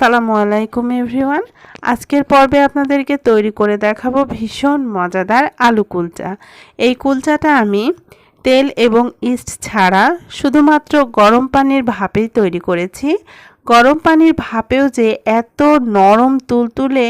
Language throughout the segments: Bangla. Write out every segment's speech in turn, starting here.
আসসালামু আলাইকুম এভরিওয়ান। আজকের পর্বে আপনাদেরকে তৈরি করে দেখাবো ভীষণ মজাদার আলু কুলচা। এই কুলচাটা আমি তেল এবং ইস্ট ছাড়া শুধুমাত্র গরম পানির ভাপেই তৈরি করেছি। গরম পানির ভাপেও যে এত নরম তুলতুলে,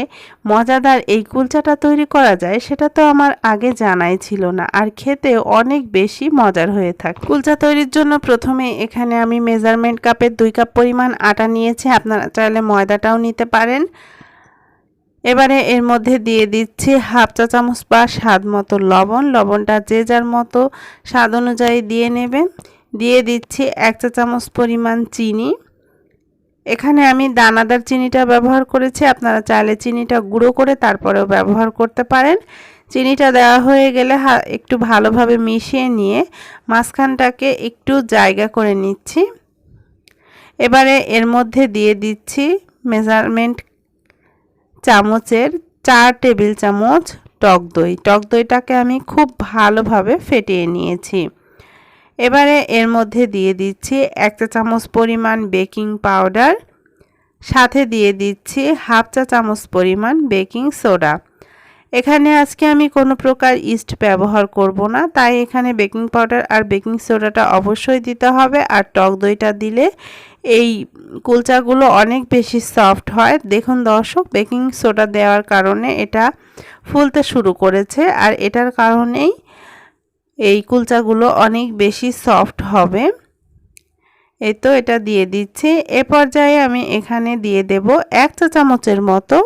মজাদার এই কুলচাটা তৈরি করা যায়, সেটা তো আমার আগে জানাই ছিল না। আর খেতে অনেক বেশি মজার হয়ে থাকে। কুলচা তৈরির জন্য প্রথমে এখানে আমি মেজারমেন্ট কাপের দুই কাপ পরিমাণ আটা নিয়েছি। আপনারা চাইলে ময়দাটাও নিতে পারেন। এবারে এর মধ্যে দিয়ে দিচ্ছি হাফ চা চামচ বা স্বাদ মতো লবণ। লবণটা যে যার মতো স্বাদ অনুযায়ী দিয়ে নেবেন। দিয়ে দিচ্ছি এক চা চামচ পরিমাণ চিনি। এখানে আমি দানাদার চিনিটা ব্যবহার করেছি, আপনারা চাইলে চিনিটা গুঁড়ো করে তারপরেও ব্যবহার করতে পারেন। চিনিটা দেওয়া হয়ে গেলে একটু ভালোভাবে মিশিয়ে নিয়ে মাঝখানটাকে একটু জায়গা করে নিচ্ছি। এবারে এর মধ্যে দিয়ে দিচ্ছি মেজারমেন্ট চামচের চার টেবিল চামচ টক দই। টক দইটাকে আমি খুব ভালোভাবে ফেটিয়ে নিয়েছি। এবারে এর মধ্যে দিয়ে দিচ্ছি এক চা চামচ পরিমাণ বেকিং পাউডার, সাথে দিয়ে দিচ্ছি হাফ চা চামচ পরিমাণ বেকিং সোডা। এখানে আজকে আমি কোনো প্রকার ইস্ট ব্যবহার করব না, তাই এখানে বেকিং পাউডার আর বেকিং সোডাটা অবশ্যই দিতে হবে আর টক দইটা দিলে এই কুলচাগুলো অনেক বেশি সফট হয়। দেখুন দর্শক, বেকিং সোডা দেওয়ার কারণে এটা ফুলতে শুরু করেছে আর এটার কারণেই এই কুলচাগুলো অনেক বেশি সফট হবে। এই তো এটা দিয়ে দিচ্ছি। এ পর্যায়ে আমি এখানে দিয়ে দেব এক চা চামচের মতো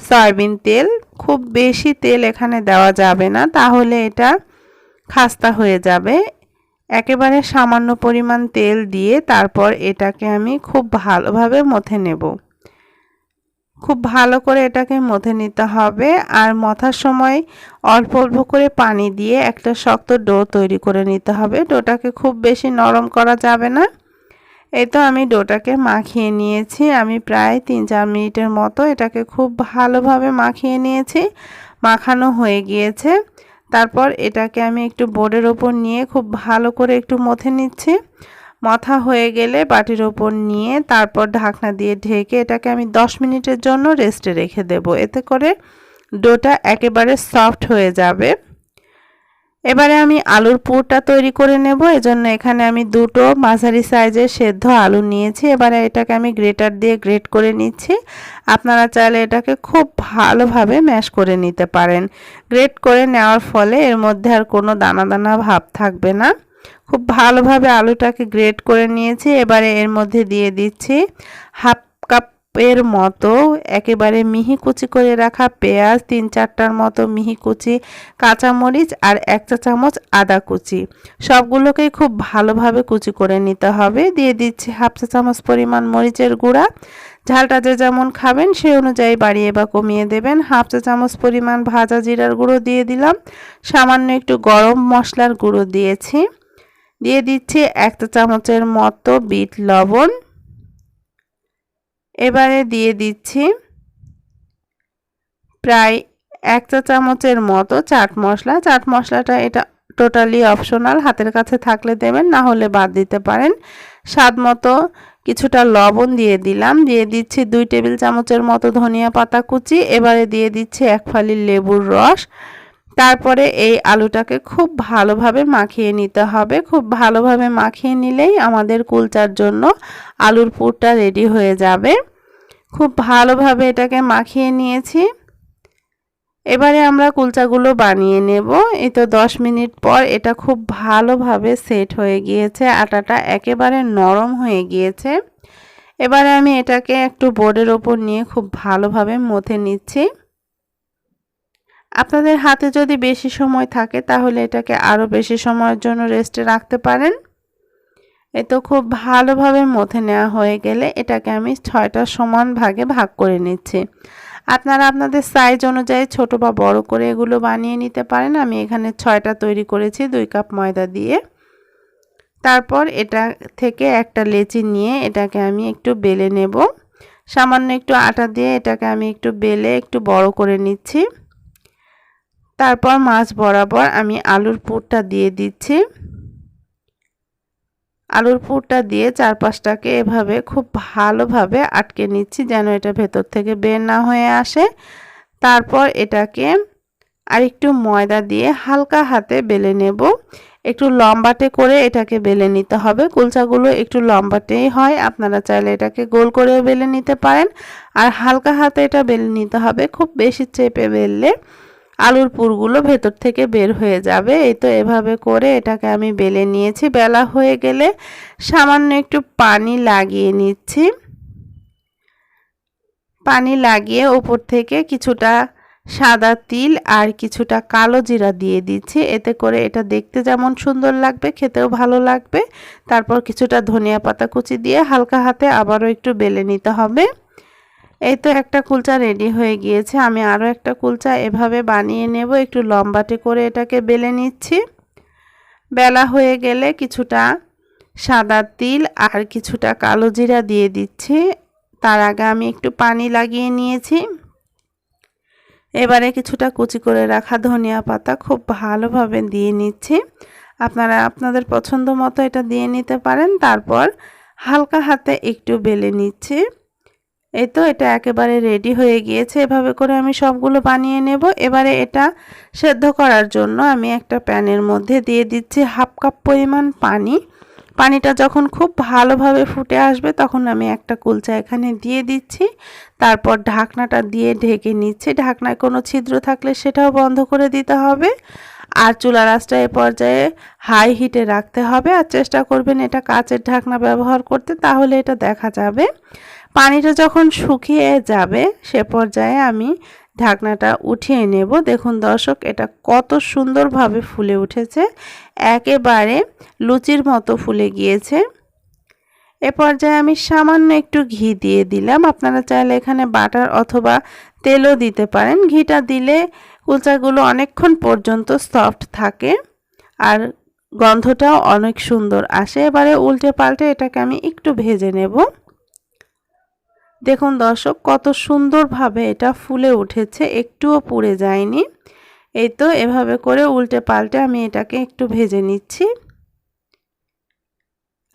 সয়াবিন তেল। খুব বেশি তেল এখানে দেওয়া যাবে না, তাহলে এটা খাস্তা হয়ে যাবে। একেবারে সামান্য পরিমাণ তেল দিয়ে তারপর এটাকে আমি খুব ভালোভাবে মথে নেব। খুব ভালো করে এটাকে মথে নিতে হবে আর মথার সময় অল্প অল্প করে পানি দিয়ে একটা শক্ত ডো তৈরি করে নিতে হবে। ডোটাকে খুব বেশি নরম করা যাবে না। এই তো আমি ডোটাকে মাখিয়ে নিয়েছি। আমি প্রায় তিন চার মিনিটের মতো এটাকে খুব ভালোভাবে মাখিয়ে নিয়েছি। মাখানো হয়ে গিয়েছে। তারপর এটাকে আমি একটু বোর্ডের ওপর নিয়ে খুব ভালো করে একটু মথে নিচ্ছি। মাথা হয়ে গেলে বাটির ওপর নিয়ে তারপর ঢাকনা দিয়ে ঢেকে এটাকে আমি 10 মিনিটের জন্য রেস্টে রেখে দেব। এতে করে ডোটা একেবারে সফট হয়ে যাবে। এবারে আমি আলুর পুরটা তৈরি করে নেব। এজন্য এখানে আমি দুটো মাঝারি সাইজের সেদ্ধ আলু নিয়েছি। এবারে এটাকে আমি গ্রেটার দিয়ে গ্রেট করে নিচ্ছি। আপনারা চাইলে এটাকে খুব ভালোভাবে ম্যাশ করে নিতে পারেন। গ্রেট করে নেওয়ার ফলে এর মধ্যে আর কোনো দানা দানা ভাব থাকবে না। খুব ভালোভাবে আলুটাকে গ্রেট করে নিয়েছি। এবারে এর মধ্যে দিয়ে দিচ্ছি হাফ কাপ এর মতো একেবারে মিহি কুচি করে রাখা পেঁয়াজ, তিন চারটার মতো মিহি কুচি, কাঁচামরিচ আর এক চা চামচ আদা কুচি। সবগুলোকেই খুব ভালোভাবে কুচি করে নিতে হবে। দিয়ে দিচ্ছি হাফ চা চামচ পরিমাণ মরিচের গুঁড়া। ঝালটা যে যেমন খাবেন সেই অনুযায়ী বাড়িয়ে বা কমিয়ে দেবেন। হাফ চা চামচ পরিমাণ ভাজা জিরার গুঁড়ো দিয়ে দিলাম। সামান্য একটু গরম মশলার গুঁড়ো দিয়েছি। দিয়ে দিচ্ছি একটা চামচের মতো বিট লবণ। এবারে দিয়ে দিচ্ছি প্রায় এক চা চামচের মতো চাট মশলা। চাট মশলাটা এটা টোটালি অপশনাল, হাতের কাছে থাকলে দেবেন, না হলে বাদ দিতে পারেন। স্বাদ মতো কিছুটা লবণ দিয়ে দিলাম। দিয়ে দিচ্ছি দুই টেবিল চামচের মতো ধনিয়া পাতা কুচি। এবারে দিয়ে দিচ্ছি এক ফালি লেবুর রস। তারপরে এই আলুটাকে খুব ভালোভাবে মাখিয়ে নিতে হবে। খুব ভালোভাবে মাখিয়ে নিলেই আমাদের কুলচার জন্য আলুর পুরটা রেডি হয়ে যাবে। খুব ভালোভাবে এটাকে মাখিয়ে নিয়েছি। এবারে আমরা কুলচাগুলো বানিয়ে নেব। এই তো দশ মিনিট পর এটা খুব ভালোভাবে সেট হয়ে গিয়েছে। আটাটা একেবারে নরম হয়ে গিয়েছে। এবারে আমি এটাকে একটু বোর্ডের ওপর নিয়ে খুব ভালোভাবে মথে নিচ্ছি। আপনাদের হাতে যদি বেশি সময় থাকে, তাহলে এটাকে আরও বেশি সময়ের জন্য রেস্টে রাখতে পারেন। এ তো খুব ভালোভাবে মথে নেওয়া হয়ে গেলে এটাকে আমি ছয়টা সমান ভাগে ভাগ করে নিচ্ছি। আপনারা আপনাদের সাইজ অনুযায়ী ছোট বা বড় করে এগুলো বানিয়ে নিতে পারেন। আমি এখানে ছয়টা তৈরি করেছি, দুই কাপ ময়দা দিয়ে। তারপর এটা থেকে একটা লেচি নিয়ে এটাকে আমি একটু বেলে নেব। সামান্য একটু আটা দিয়ে এটাকে আমি একটু বেলে একটু বড় করে নিচ্ছি। তারপর মাছ বরাবর আমি আলুর পুরটা দিয়ে দিচ্ছি। আলুর পুরটা দিয়ে চারপাশটাকে এভাবে খুব ভালোভাবে আটকে নিচ্ছি যেন এটা ভেতর থেকে বের না হয়ে আসে। তারপর এটাকে আরেকটু ময়দা দিয়ে হালকা হাতে বেলে নেব। একটু লম্বাটে করে এটাকে বেলে নিতে হবে। কুলচাগুলো একটু লম্বাটেই হয়, আপনারা চাইলে এটাকে গোল করেও বেলে নিতে পারেন। আর হালকা হাতে এটা বেলে নিতে হবে, খুব বেশি চেপে বেললে আলুর পুরগুলো ভেতর থেকে বের হয়ে যাবে। এই তো এভাবে করে এটাকে আমি বেলে নিয়েছি। বেলা হয়ে গেলে সামান্য একটু পানি লাগিয়ে নিচ্ছি। পানি লাগিয়ে ওপর থেকে কিছুটা সাদা তিল আর কিছুটা কালো জিরা দিয়ে দিচ্ছি। এতে করে এটা দেখতে যেমন সুন্দর লাগবে, খেতেও ভালো লাগবে। তারপর কিছুটা ধনিয়া পাতা কুচি দিয়ে হালকা হাতে আবারও একটু বেলে নিতে হবে। এই তো একটা কুলচা রেডি হয়ে গিয়েছে। আমি আরও একটা কুলচা এভাবে বানিয়ে নেব। একটু লম্বাটে করে এটাকে বেলে নিচ্ছি। বেলা হয়ে গেলে কিছুটা সাদা তিল আর কিছুটা কালো জিরা দিয়ে দিচ্ছি। তার আগে আমি একটু পানি লাগিয়ে নিয়েছি। এবারে কিছুটা কুচি করে রাখা ধনিয়া পাতা খুব ভালোভাবে দিয়ে নিচ্ছি। আপনারা আপনাদের পছন্দ মতো এটা দিয়ে নিতে পারেন। তারপর হালকা হাতে একটু বেলে নিচ্ছি। এই তো এটা একেবারে রেডি হয়ে গিয়েছে। এভাবে করে আমি সবগুলো বানিয়ে নেব। এবারে এটা সেদ্ধ করার জন্য আমি একটা প্যানের মধ্যে দিয়ে দিচ্ছি হাফ কাপ পরিমাণ পানি। পানিটা যখন খুব ভালোভাবে ফুটে আসবে তখন আমি একটা কুলচা এখানে দিয়ে দিচ্ছি। তারপর ঢাকনাটা দিয়ে ঢেকে নিচ্ছি। ঢাকনায় কোনো ছিদ্র থাকলে সেটাও বন্ধ করে দিতে হবে। আর চুলা রাসটা এ পর্যায়ে হাই হিটে রাখতে হবে। আর চেষ্টা করবেন এটা কাচের ঢাকনা ব্যবহার করতে, তাহলে এটা দেখা যাবে। পানিটা যখন শুকিয়ে যাবে, সে পর্যায়ে আমি ঢাকনাটা উঠিয়ে নেব। দেখুন দর্শক, এটা কত সুন্দরভাবে ফুলে উঠেছে। একেবারে লুচির মতো ফুলে গিয়েছে। এ পর্যায়ে আমি সামান্য একটু ঘি দিয়ে দিলাম। আপনারা চাইলে এখানে বাটার অথবা তেলও দিতে পারেন। ঘিটা দিলে কুলচাগুলো অনেকক্ষণ পর্যন্ত সফট থাকে আর গন্ধটাও অনেক সুন্দর আসে। এবারে উল্টে পাল্টে এটাকে আমি একটু ভেজে নেব। দেখুন দর্শক, কত সুন্দরভাবে এটা ফুলে উঠেছে, একটুও পুড়ে যায়নি। এই তো এভাবে করে উল্টে পাল্টে আমি এটাকে একটু ভেজে নিচ্ছি।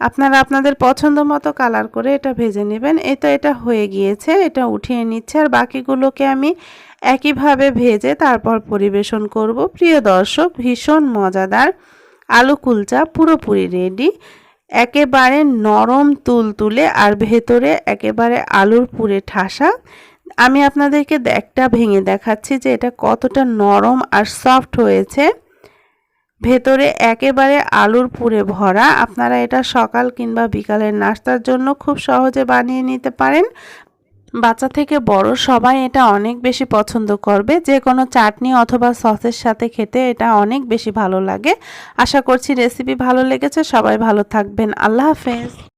আপনারা আপনাদের পছন্দ মতো কালার করে এটা ভেজে নেবেন। এই তো এটা হয়ে গিয়েছে, এটা উঠিয়ে নিচ্ছে। আর বাকিগুলোকে আমি একইভাবে ভেজে তারপর পরিবেশন করব। প্রিয় দর্শক, ভীষণ মজাদার আলু কুলচা পুরোপুরি রেডি। একেবারে নরম তুল তুলে আর ভেতরে একেবারে আলুর পুরে ঠাসা। আমি আপনাদেরকে একটা ভেঙে দেখাচ্ছি যে এটা কতটা নরম আর সফট হয়েছে। ভেতরে একেবারে আলুর পুরে ভরা। আপনারা এটা সকাল কিংবা বিকালের নাস্তার জন্য খুব সহজে বানিয়ে নিতে পারেন। বাচ্চা থেকে বড় সবাই এটা অনেক বেশি পছন্দ করবে। যে কোনো চাটনি অথবা সসের সাথে খেতে এটা অনেক বেশি ভালো লাগে। আশা করছি রেসিপি ভালো লেগেছে, সবাই ভালো থাকবেন। আল্লাহ হাফেজ।